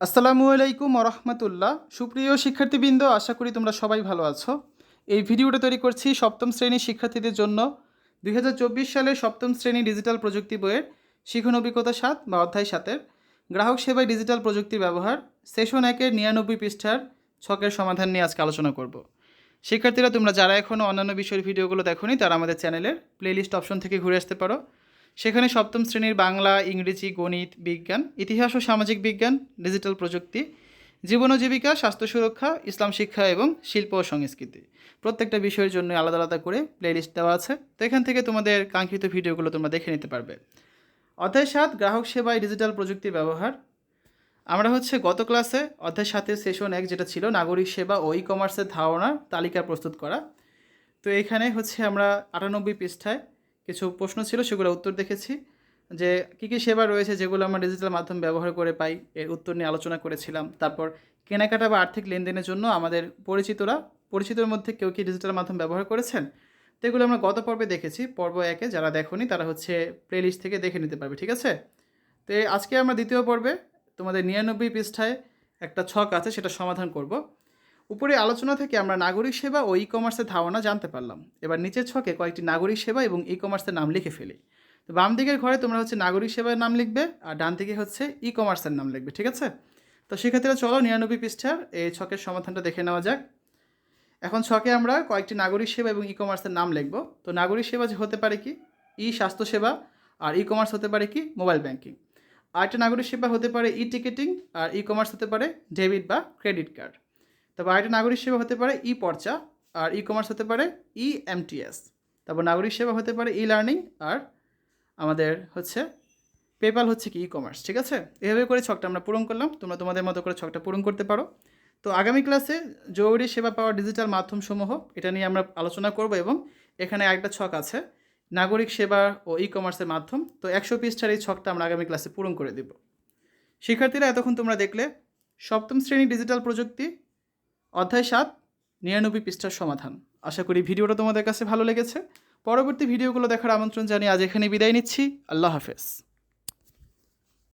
আসসালামু আলাইকুম রহমতুল্লাহ সুপ্রিয় শিক্ষার্থীবৃন্দ, আশা করি তোমরা সবাই ভালো আছো। এই ভিডিওটা তৈরি করছি সপ্তম শ্রেণির শিক্ষার্থীদের জন্য। দুই সালের সপ্তম শ্রেণি ডিজিটাল প্রযুক্তি বইয়ের শিখন অভিজ্ঞতা সাত বা অধ্যায় সাতের গ্রাহক সেবায় ডিজিটাল প্রযুক্তির ব্যবহার সেশন একের নিরানব্বই পৃষ্ঠার ছকের সমাধান নিয়ে আজকে আলোচনা করব। শিক্ষার্থীরা, তোমরা যারা এখনও অন্যান্য বিষয়ের ভিডিওগুলো দেখোনি, তারা আমাদের চ্যানেলের প্লেলিস্ট অপশন থেকে ঘুরে আসতে পারো। সেখানে সপ্তম শ্রেণির বাংলা, ইংরেজি, গণিত, বিজ্ঞান, ইতিহাস ও সামাজিক বিজ্ঞান, ডিজিটাল প্রযুক্তি, জীবন ও জীবিকা, স্বাস্থ্য সুরক্ষা, ইসলাম শিক্ষা এবং শিল্প ও সংস্কৃতি। প্রত্যেকটা বিষয়ের জন্য আলাদা আলাদা করে প্লেলিস্ট দেওয়া আছে। তো এখান থেকে তোমাদের কাঙ্ক্ষিত ভিডিওগুলো তোমরা দেখে নিতে পারবে। অধ্যায় সাত, গ্রাহক সেবায় ডিজিটাল প্রযুক্তির ব্যবহার। আমরা হচ্ছে গত ক্লাসে অধ্যায় সাতের সেশন এক যেটা ছিল নাগরিক সেবা ও ই কমার্সের ধারণার তালিকা প্রস্তুত করা। তো এখানে হচ্ছে আমরা আটানব্বই পৃষ্ঠায় কিছু প্রশ্ন ছিল সেগুলো উত্তর দেখেছি। যে কী কী সেবা রয়েছে যেগুলো আমরা ডিজিটাল মাধ্যম ব্যবহার করে পাই, এর উত্তর নিয়ে আলোচনা করেছিলাম। তারপর কেনাকাটা বা আর্থিক লেনদেনের জন্য আমাদের পরিচিতরা পরিচিতর মধ্যে কেউ কি ডিজিটাল মাধ্যম ব্যবহার করেছেন? তো এগুলো আমরা গত পর্বে দেখেছি। পর্ব একে যারা দেখোনি, তারা হচ্ছে প্লেলিস্ট থেকে দেখে নিতে পারবে, ঠিক আছে? তো আজকে আমরা দ্বিতীয় পর্বে তোমাদের নিরানব্বই পৃষ্ঠায় একটা ছক আছে, সেটা সমাধান করব। উপরে আলোচনা থেকে আমরা নাগরিক সেবা ও ই কমার্সের ধারণা জানতে পারলাম। এবার নিচের ছকে কয়েকটি নাগরিক সেবা এবং ই কমার্সের নাম লিখে ফেলি। তো বাম দিকের ঘরে তোমরা হচ্ছে নাগরিক সেবার নাম লিখবে আর ডান দিকে হচ্ছে ই কমার্সের নাম লিখবে, ঠিক আছে? তো সেক্ষেত্রে চলো নিরানব্বই পৃষ্ঠার এই ছকের সমাধানটা দেখে নেওয়া যাক। এখন ছকে আমরা কয়েকটি নাগরিক সেবা এবং ই কমার্সের নাম লিখব। তো নাগরিক সেবা হতে পারে কি? ই স্বাস্থ্যসেবা আর ই কমার্স হতে পারে কি? Mobile banking. আরেকটা নাগরিক সেবা হতে পারে ই টিকিটিং আর ই কমার্স হতে পারে ডেবিট বা ক্রেডিট কার্ড। তারপর আরেকটা নাগরিক সেবা হতে পারে ই পর্চা আর ই কমার্স হতে পারে ই এমটিএস তারপর নাগরিক সেবা হতে পারে ই লার্নিং আর আমাদের হচ্ছে পেপাল হচ্ছে কি ই কমার্স ঠিক আছে? এভাবে করে ছকটা আমরা পূরণ করলাম। তোমরা তোমাদের মতো করে ছকটা পূরণ করতে পারো। তো আগামী ক্লাসে জরুরি সেবা পাওয়ার ডিজিটাল মাধ্যমসমূহ এটা নিয়ে আমরা আলোচনা করব এবং এখানে একটা ছক আছে, নাগরিক সেবা ও ই কমার্সের মাধ্যম। তো একশো পৃষ্ঠার এই ছকটা আমরা আগামী ক্লাসে পূরণ করে দেব। শিক্ষার্থীরা, এতক্ষণ তোমরা দেখলে সপ্তম শ্রেণি ডিজিটাল প্রযুক্তি অধ্যায় সাত, নিরানব্বই পৃষ্ঠার সমাধান। আশা করি ভিডিওটা তোমাদের কাছে ভালো লেগেছে। পরবর্তী ভিডিওগুলো দেখার আমন্ত্রণ জানিয়ে আজ এখানে বিদায় নিচ্ছি। আল্লাহ হাফেজ।